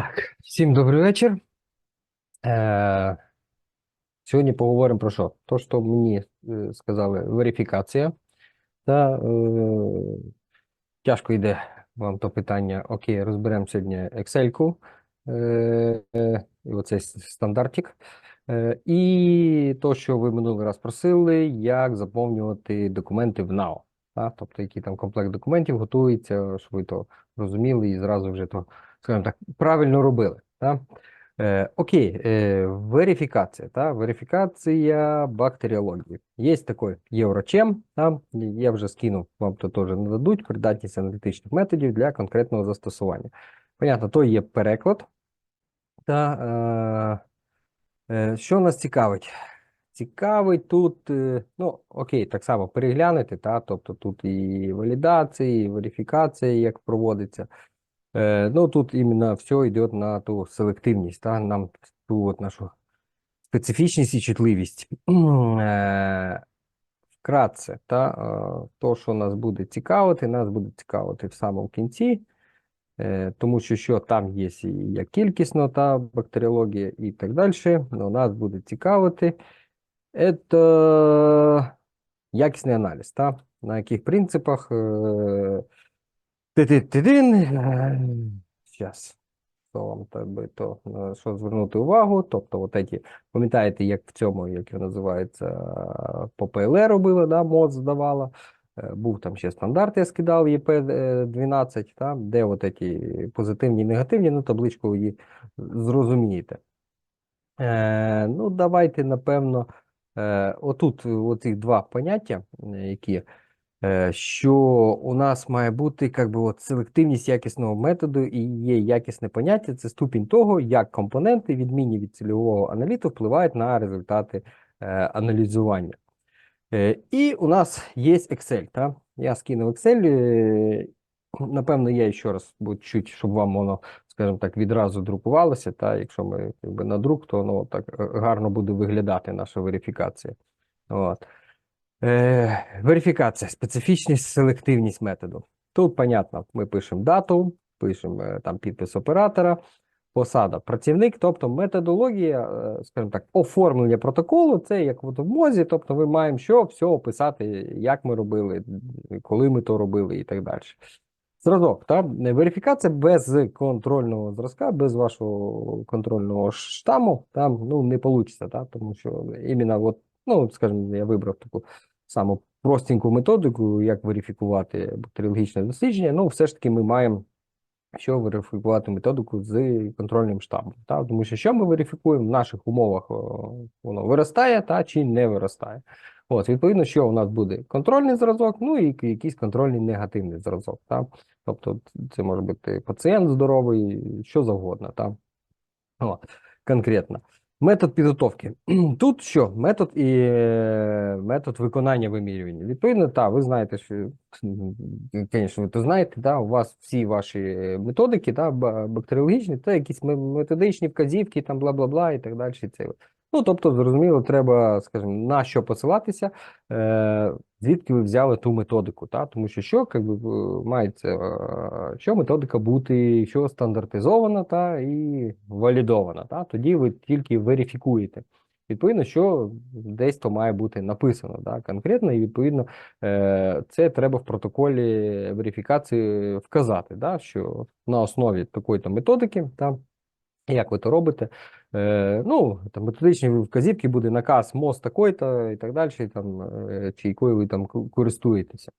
Так, всім добрий вечір. Е, сьогодні поговоримо про що? То, що мені е, сказали, верифікація. Та е, тяжко йде вам то питання. Окей, розберемо сьогодні Excel-ку, е, е, оцей стандартик. Е, і то, що ви минулий раз просили, як заповнювати документи в НАО. Тобто, який там комплект документів готується, щоб ви то розуміли і зразу вже то, скажімо так, правильно робили. Та? Е, окей, е, верифікація, та? Верифікація бактеріології. Є такий Єврочем, та? я вже скинув, вам то теж нададуть, придатність аналітичних методів для конкретного застосування. Понятно, то є переклад. Та, е, е, що нас цікавить? Цікавить тут, е, ну, окей, так само переглянути, та? Тобто тут і валідація, і верифікація, як проводиться. Е, ну, тут іменно все йде на ту селективність, та? Нам ту от нашу специфічність і чутливість. Е, вкратце, та, е, то, що нас буде цікавити, нас буде цікавити в самому кінці, тому що, що там є і як кількісно та бактеріологія і так далі, но нас буде цікавити це якісний аналіз, та, на яких принципах зараз, що вам би то, що звернути увагу, тобто от эти, пам'ятаєте, як в цьому, як його називається, по ПЛР робила, да, МОЗ здавала, Е, був там ще стандарт, я скидав ЄП-12, та, де от эти позитивні і негативні, ну, табличку її зрозумієте. Е, ну, давайте, напевно, е, отут оці два поняття, е, які е, що у нас має бути як би, от, селективність якісного методу і є якісне поняття, це ступінь того, як компоненти, відмінні від цільового аналіту, впливають на результати е, аналізування. Е, і у нас є Excel. Та? Я скинув Excel. е, Напевно, я ще раз чуть, щоб вам воно, скажімо так, відразу друкувалося. Та? Якщо ми якби, на друк, то воно так е, гарно буде виглядати наша верифікація. От. Е, верифікація, специфічність, селективність методу. Тут, понятно, ми пишемо дату, пишемо е, там підпис оператора, посада працівник, тобто методологія, е, скажімо так, оформлення протоколу, це як в мозі, тобто ми маємо що все описати, як ми робили, коли ми то робили і так далі. Зразок, та верифікація без контрольного зразка, без вашого контрольного штаму, там ну не вийде, та, тому що іменно, от, ну, скажімо, я вибрав таку саму простеньку методику, як верифікувати бактеріологічне дослідження. Ну, все ж таки, ми маємо що верифікувати методику з контрольним штабом. Та? Тому що що ми верифікуємо в наших умовах, воно виростає та чи не виростає. От, відповідно, що у нас буде контрольний зразок, ну і якийсь контрольний негативний зразок. Та? Тобто це може бути пацієнт здоровий, що завгодно. Та? От, конкретно. Метод підготовки. Тут що? Метод і е, метод виконання вимірювання. Відповідно, так, ви знаєте, що, звісно, ви то знаєте, да, у вас всі ваші методики, да, бактеріологічні, це якісь методичні вказівки, там бла-бла-бла і так далі. Це. Ну, тобто, зрозуміло, треба, скажімо, на що посилатися, е, звідки ви взяли ту методику, та? тому що що, як би, е, мається, е, що методика бути, що стандартизована та, і валідована, та? тоді ви тільки верифікуєте. Відповідно, що десь то має бути написано да, конкретно, і відповідно е, це треба в протоколі верифікації вказати, да, що на основі такої-то методики, та, як ви то робите, Е, ну, там методичні вказівки буде наказ МОЗ такий-то і так далі, там, е, чи якою ви там користуєтеся.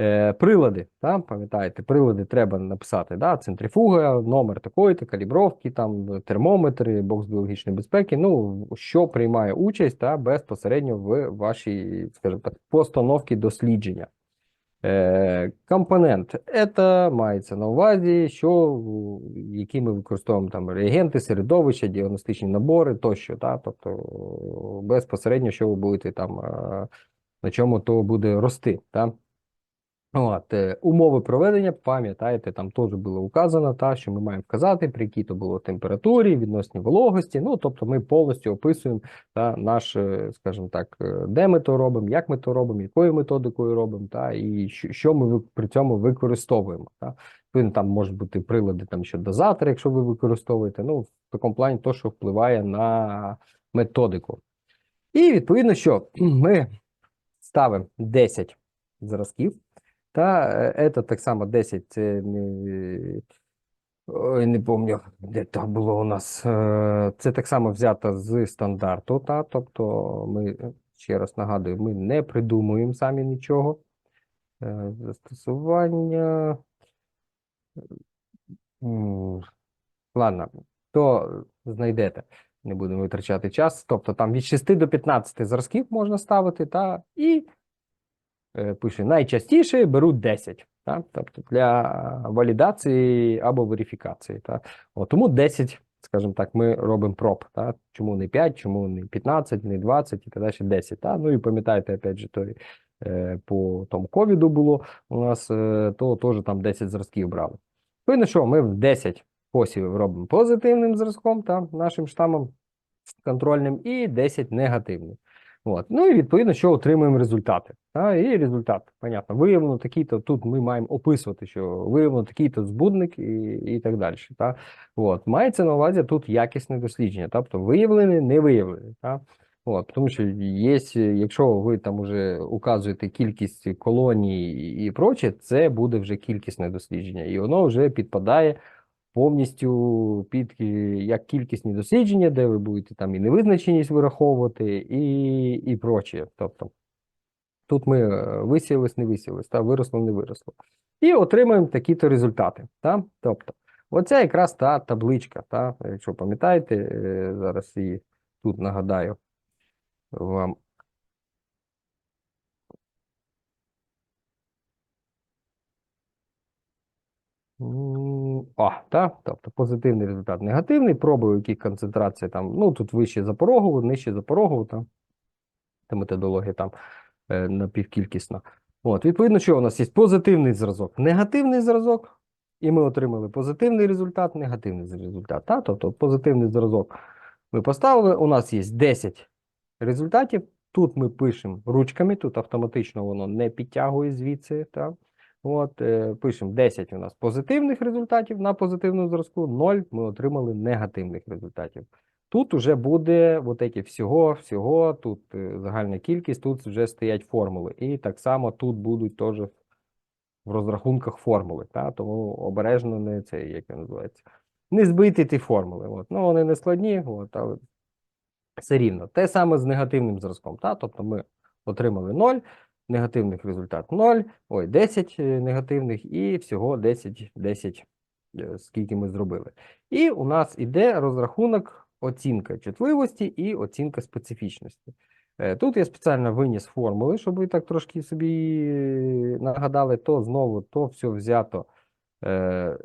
Е, прилади, да, пам'ятаєте, прилади треба написати, да, центрифуга, номер такої-то, калібровки, там, термометри, бокс біологічної безпеки, ну, що приймає участь та, безпосередньо в вашій, скажімо постановці дослідження. Е, Компонент це мається на увазі, що які ми використовуємо там реагенти, середовища, діагностичні набори тощо. Та? Тобто безпосередньо, що ви будете там, е, на чому то буде рости. Та? От, е, умови проведення, пам'ятаєте, там теж було указано, та, що ми маємо вказати, при якій то було температурі, відносній вологості. Ну, тобто ми повністю описуємо та, наш, е, скажімо так, е, де ми то робимо, як ми то робимо, якою методикою робимо, та, і що, ми при цьому використовуємо. Та. Там можуть бути прилади там ще дозатор, якщо ви використовуєте. Ну, в такому плані, то, що впливає на методику. І відповідно, що ми ставимо 10 зразків, та е, це так само 10, це не, ой, не пам'ятаю, де то було у нас. Е, Це так само взято з стандарту, та, тобто ми, е, ще раз нагадую, ми не придумуємо самі нічого. Е, Застосування. Ладно, то знайдете, не будемо витрачати час. Тобто там від 6 до 15 зразків можна ставити, та, і е, пише найчастіше беруть 10. Та, тобто для валідації або верифікації. Та. От, тому 10, скажімо так, ми робимо проб. Та. Чому не 5, чому не 15, не 20 і так далі 10. Та. Ну і пам'ятаєте, опять же, той, е, по тому ковіду було у нас, е, то теж там 10 зразків брали. Видно, що ми в 10 посівів робимо позитивним зразком, та, нашим штамом контрольним, і 10 негативним. От. Ну і відповідно, що отримуємо результати. Та, і результат, понятно, виявлено такий-то, тут ми маємо описувати, що виявлено такий-то збудник і, і так далі. Та. От. Мається на увазі тут якісне дослідження, тобто виявлене, не виявлене. Та. От, тому що є, якщо ви там уже указуєте кількість колоній і проче, це буде вже кількісне дослідження, і воно вже підпадає повністю під як кількісні дослідження, де ви будете там і невизначеність вираховувати, і, і проче. Тобто тут ми е, висіялись, не висіялись, та виросло, не виросло. І отримаємо такі-то результати. Та? Тобто, оця якраз та табличка. Та? Якщо пам'ятаєте, е, зараз її тут нагадаю вам. М, О, так, тобто позитивний результат, негативний, пробую, які концентрації там, ну тут вище за порогову, нижче за там, та методологія там е, напівкількісна. От, відповідно, що у нас є позитивний зразок, негативний зразок, і ми отримали позитивний результат, негативний результат. Та? Тобто позитивний зразок ми поставили, у нас є 10 результатів. Тут ми пишемо ручками, тут автоматично воно не підтягує звідси. Так? От, е, пишемо 10 у нас позитивних результатів на позитивному зразку, 0 ми отримали негативних результатів. Тут вже буде от эти всього, всього, тут е, загальна кількість, тут вже стоять формули. І так само тут будуть теж в розрахунках формули. Та? Тому обережно не це, як він називається. Не збити ті формули. От. Ну, вони не складні, от, але все рівно. Те саме з негативним зразком. Та? Тобто ми отримали 0, негативних результат 0, ой, 10 е, негативних і всього 10, 10, е, скільки ми зробили. І у нас іде розрахунок оцінка чутливості і оцінка специфічності. Е, Тут я спеціально виніс формули, щоб ви так трошки собі нагадали, то знову то все взято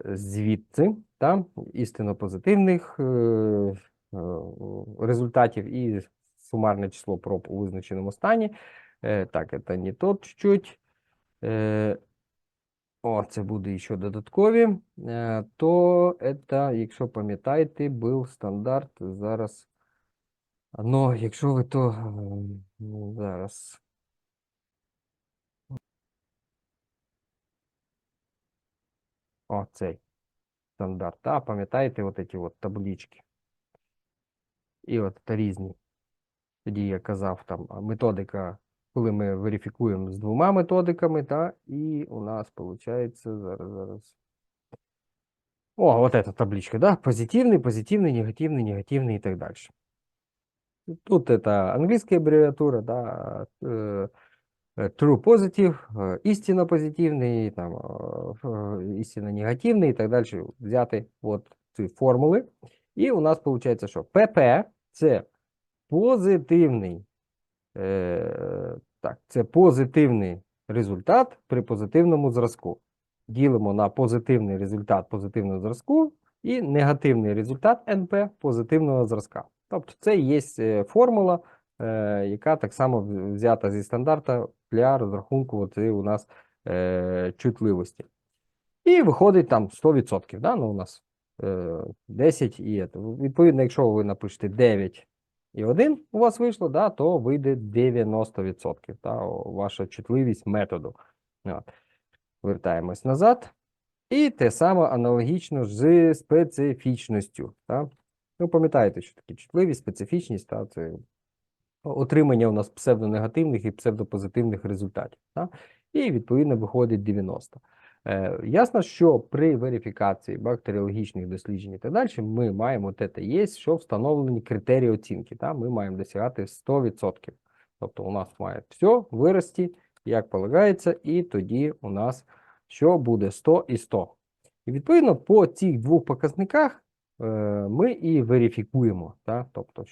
звідси, та, істинно позитивних результатів і сумарне число проб у визначеному стані. Е, так, это не тот чуть-чуть. Е, о, це буде ще додаткові. Е, то это, якщо пам'ятаєте, був стандарт зараз. Ну, якщо ви то ну, зараз. О, цей стандарт. Та, пам'ятаєте, от ці от таблички. І от різні. Тоді я казав, там методика, коли ми верифікуємо з двома методиками, та, і у нас виходить зараз, зараз. О, вот эта табличка, да? Позитивный, позитивный, негативный, негативный и так дальше. Тут это английская аббревиатура, да, э, э, true positive, э, истинно позитивный, там, э, э, истинно негативный и так дальше. Взяти вот ці формули. І у нас виходить, що pp – це позитивний, е, так, це позитивний результат при позитивному зразку. Ділимо на позитивний результат позитивного зразку і негативний результат НП позитивного зразка. Тобто це є е, формула, е, яка так само взята зі стандарта для розрахунку оцієї у нас е, чутливості. І виходить там 100%, да? ну, у нас е, 10 і. Відповідно, якщо ви напишете 9 і 1 у вас вийшло, да, то вийде 90%, да, ваша чутливість методу. От. Вертаємось назад. І те саме аналогічно з специфічністю. Так? Ви пам'ятаєте, що таке чутливість, специфічність, та, це отримання у нас псевдонегативних і псевдопозитивних результатів. Так? І відповідно виходить 90. Е, ясно, що при верифікації бактеріологічних досліджень і так далі ми маємо ТТЄ, що встановлені критерії оцінки. Та? Ми маємо досягати 100%. Тобто у нас має все вирости, як полагається, і тоді у нас що буде 100 і 100. І відповідно по цих двох показниках е, ми і верифікуємо. Та? Тобто,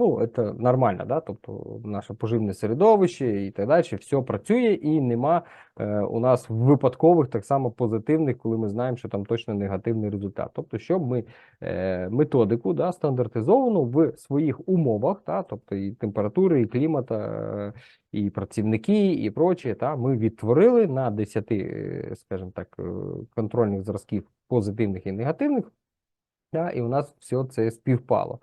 ну, це нормально, да? тобто наше поживне середовище і так далі, все працює, і нема е, у нас випадкових так само позитивних, коли ми знаємо, що там точно негативний результат. Тобто, щоб ми е, методику да, стандартизовану в своїх умовах, та, тобто і температури, і клімата, е, і працівники, і прочее, та, ми відтворили на 10, е, скажімо так, е, контрольних зразків позитивних і негативних, та, і у нас все це співпало.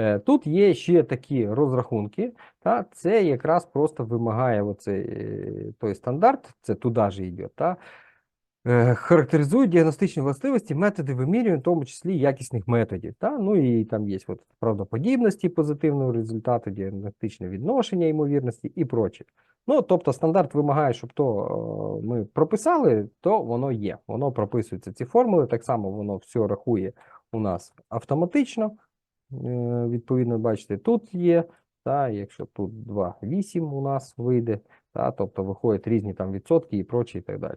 Е, Тут є ще такі розрахунки, та, це якраз просто вимагає оцей, е, той стандарт, це туди ж йде, та, е, характеризують діагностичні властивості, методи вимірювання, в тому числі якісних методів. Та? Ну і там є от правдоподібності позитивного результату, діагностичне відношення ймовірності і проче. Ну, тобто стандарт вимагає, щоб то ми прописали, то воно є. Воно прописується ці формули, так само воно все рахує у нас автоматично. Е, Відповідно, бачите, тут є. Та, якщо тут 2,8 у нас вийде, та, тобто виходять різні там відсотки і прочі, і так далі.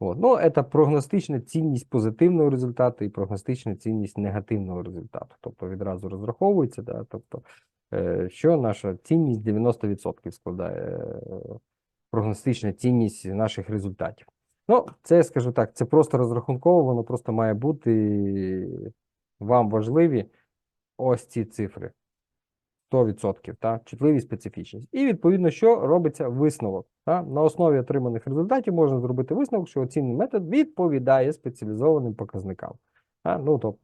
От. Ну, це прогностична цінність позитивного результату і прогностична цінність негативного результату. Тобто відразу розраховується, да, тобто, е, що наша цінність 90% складає е, прогностична цінність наших результатів. Ну, це, скажу так, це просто розрахунково, воно просто має бути вам важливі ось ці цифри. 100%, та, чутливість, специфічність. І відповідно, що робиться висновок. Та? На основі отриманих результатів можна зробити висновок, що оцінний метод відповідає спеціалізованим показникам. Та? Ну, тобто,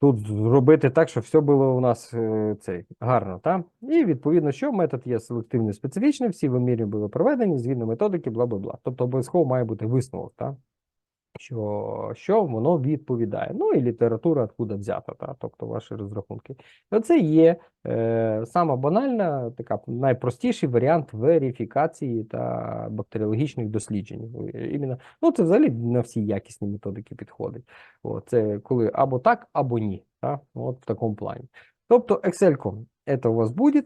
тут зробити так, щоб все було у нас е, цей, гарно. Та? І відповідно, що метод є селективний специфічний, всі вимірювання були проведені згідно методики, бла бла бла. Тобто обов'язково має бути висновок. Та? Що, що воно відповідає. Ну і література откуда взята, та, тобто ваші розрахунки. Оце є е, сама банальна, така найпростіший варіант верифікації та бактеріологічних досліджень. Е, Іменно, ну це взагалі на всі якісні методики підходить. О, це коли або так, або ні. Та, от в такому плані. Тобто, Excel це у вас буде.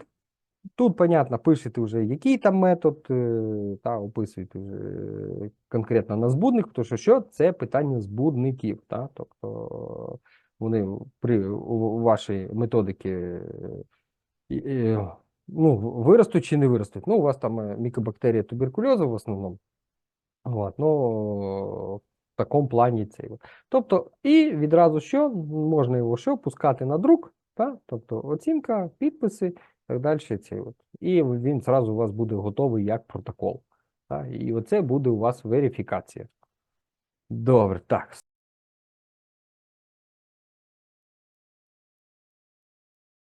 Тут, понятно, пишете вже, який там метод, е, та описуєте вже е, конкретно на збудник, тому що що це питання збудників. Та? Тобто вони при вашій методики е, ну, виростуть чи не виростуть. Ну, у вас там мікобактерія туберкульозу в основному. От, ну, в такому плані цей. Тобто, і відразу що можна його що пускати на друк, та? тобто оцінка, підписи так далі. Цей от. І він зразу у вас буде готовий як протокол. Так? І оце буде у вас верифікація. Добре, так.